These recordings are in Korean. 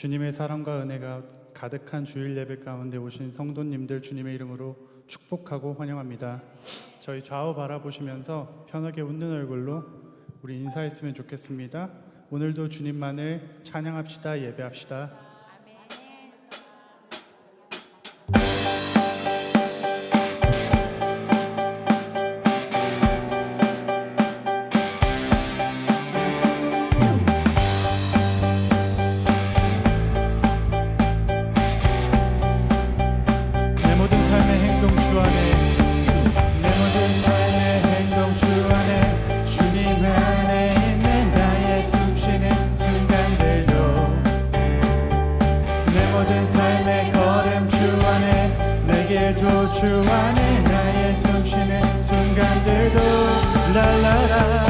주님의 사랑과 은혜가 가득한 주일 예배 가운데 오신 성도님들 주님의 이름으로 축복하고 환영합니다. 저희 좌우 바라보시면서 편하게 웃는 얼굴로 우리 인사했으면 좋겠습니다. 오늘도 주님만을 찬양합시다, 예배합시다. 주 안에 내 모든 삶의 행동 주 안에 주님 안에 있는 나의 숨쉬는 순간들도 내 모든 삶의 걸음 주 안에 내 길도 주 안에 나의 숨쉬는 순간들도 랄라라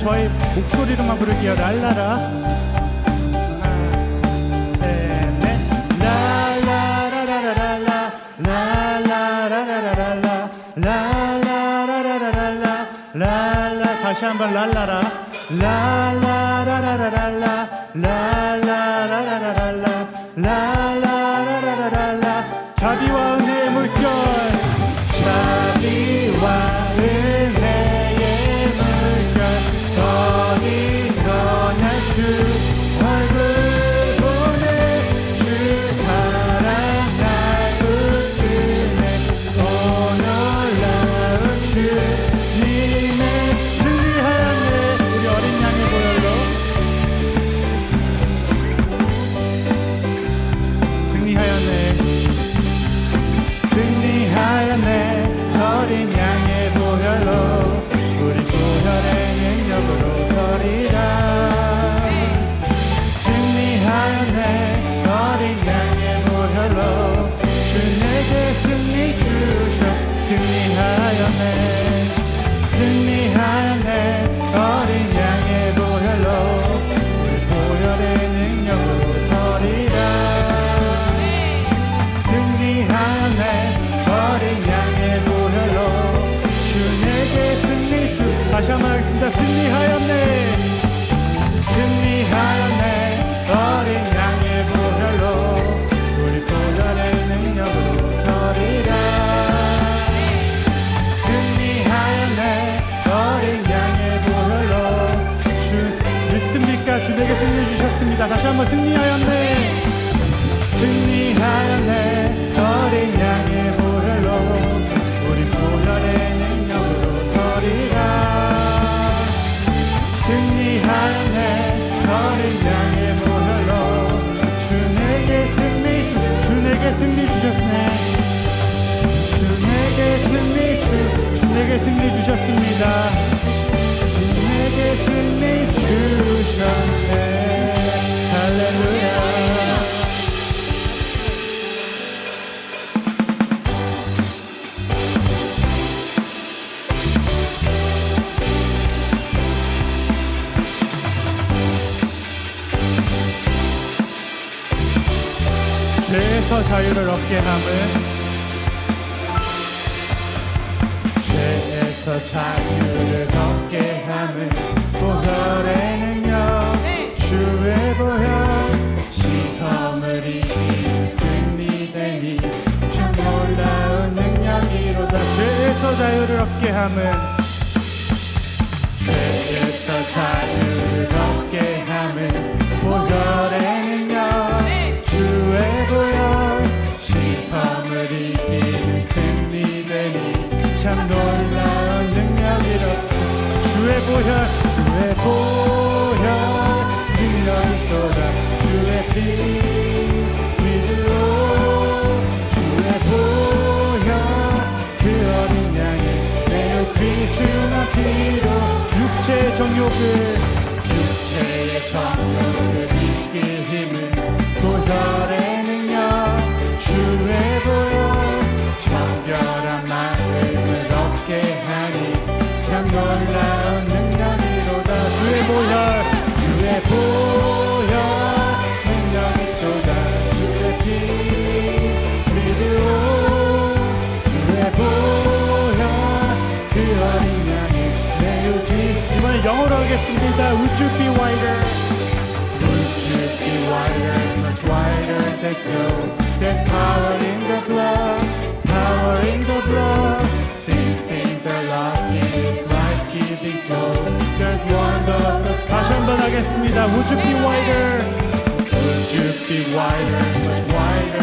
저희 목소리로만 부를게요 랄라라 라라. 다시 한번 랄라라 라라라라라라 라라라라라라 라라라라라라 자비와 은혜의 물결. 자비와 승 다 다시 한번 승리하였네. 승리하였네. 어린 양의 보혈로 우리 보혈의 능력으로 서리라. 승리하였네. 어린 양의 보혈로 주 내게 승리 주, 주 내게 승리 주셨네. 주 내게 승리 주, 주 내게 승리 주셨습니다. 주 내게 승리 주셨네 함은 죄에서 자유를 얻게 하는 보혈의 능력 주의 보혈 시험을 이기는 승리되니 참 놀라운 능력이로다. 죄에서 자유를 얻게 함은 주 whiter than snow There's power in the blood power in the blood Since things are lost in its life-giving flow There's wonder 다시 한번 하겠습니다 Would you be whiter Would you be whiter, much whiter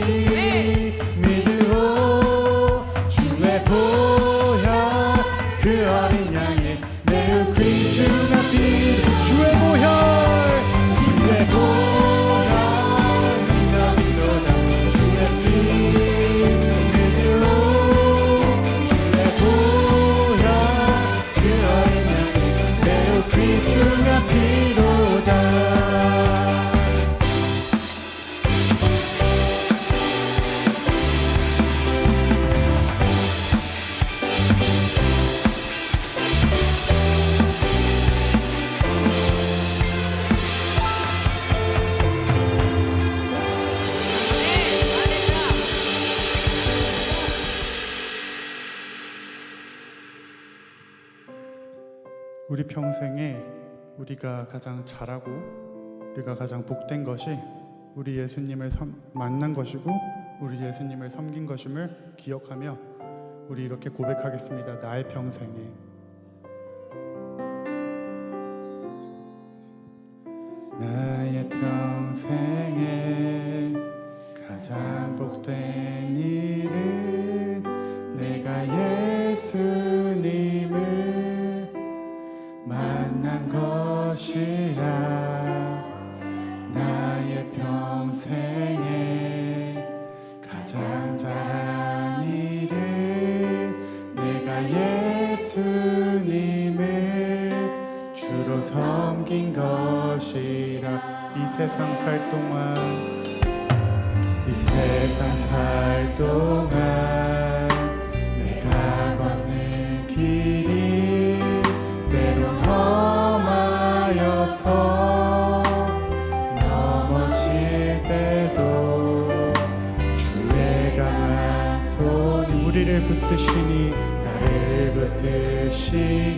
주 우리 평생에 우리가 가장 잘하고 우리가 가장 복된 것이 우리 예수님을 섬- 만난 것이고 우리 예수님을 섬긴 것임을 기억하며 우리 이렇게 고백하겠습니다. 나의 평생에 나의 평생에 가장 복된 것이라. 이 세상 살 동안 이 세상 살 동안 내가 걷는 길이 때론 험하여서 넘어질 때도 주의 강한 손이 우리를 붙드시니 나를 붙드시니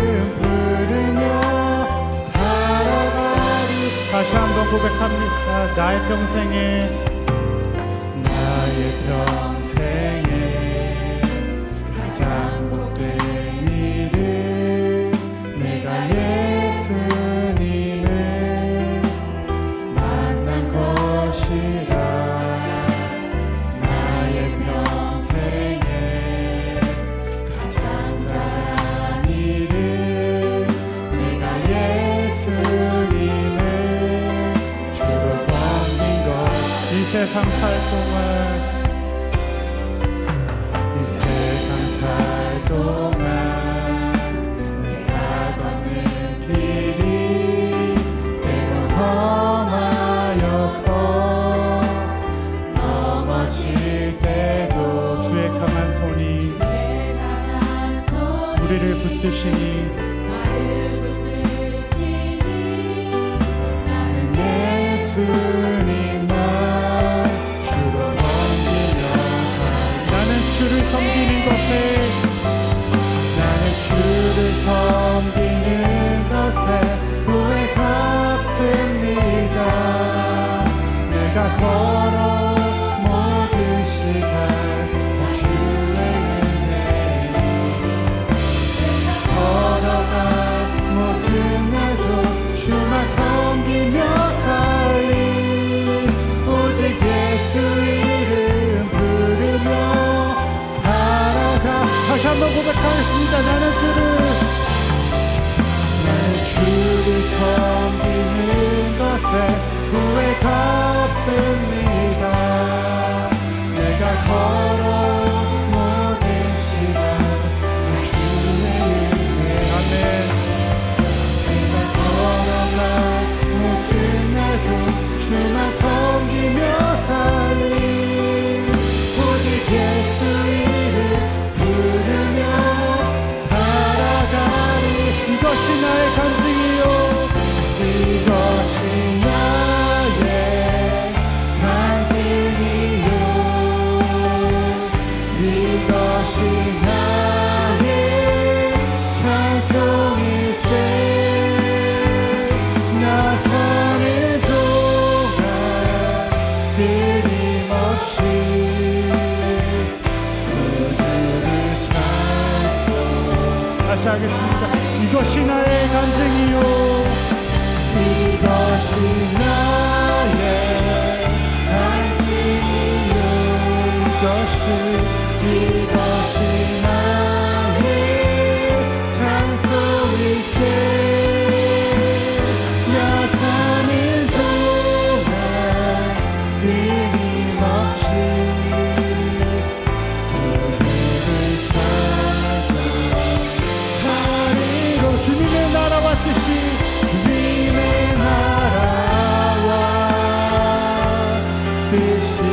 살며 살아가리. 다시 한번 고백합니다. 나의 평생에 나의 평생에. 이 세상 살 동안. 이 세상 살 동안 내가 걷는 길이 때론 험하여서 넘어질 때도 주의 강한 손이 우리를 붙드시니 나를 붙드시니 나는 예수 섬기는 것을 한번 고백하겠습니다. 나는 주를 내 주를 섬기는 것에 후회가 없습니다. 하겠 습니다. 이것이 나의 간증이요. dich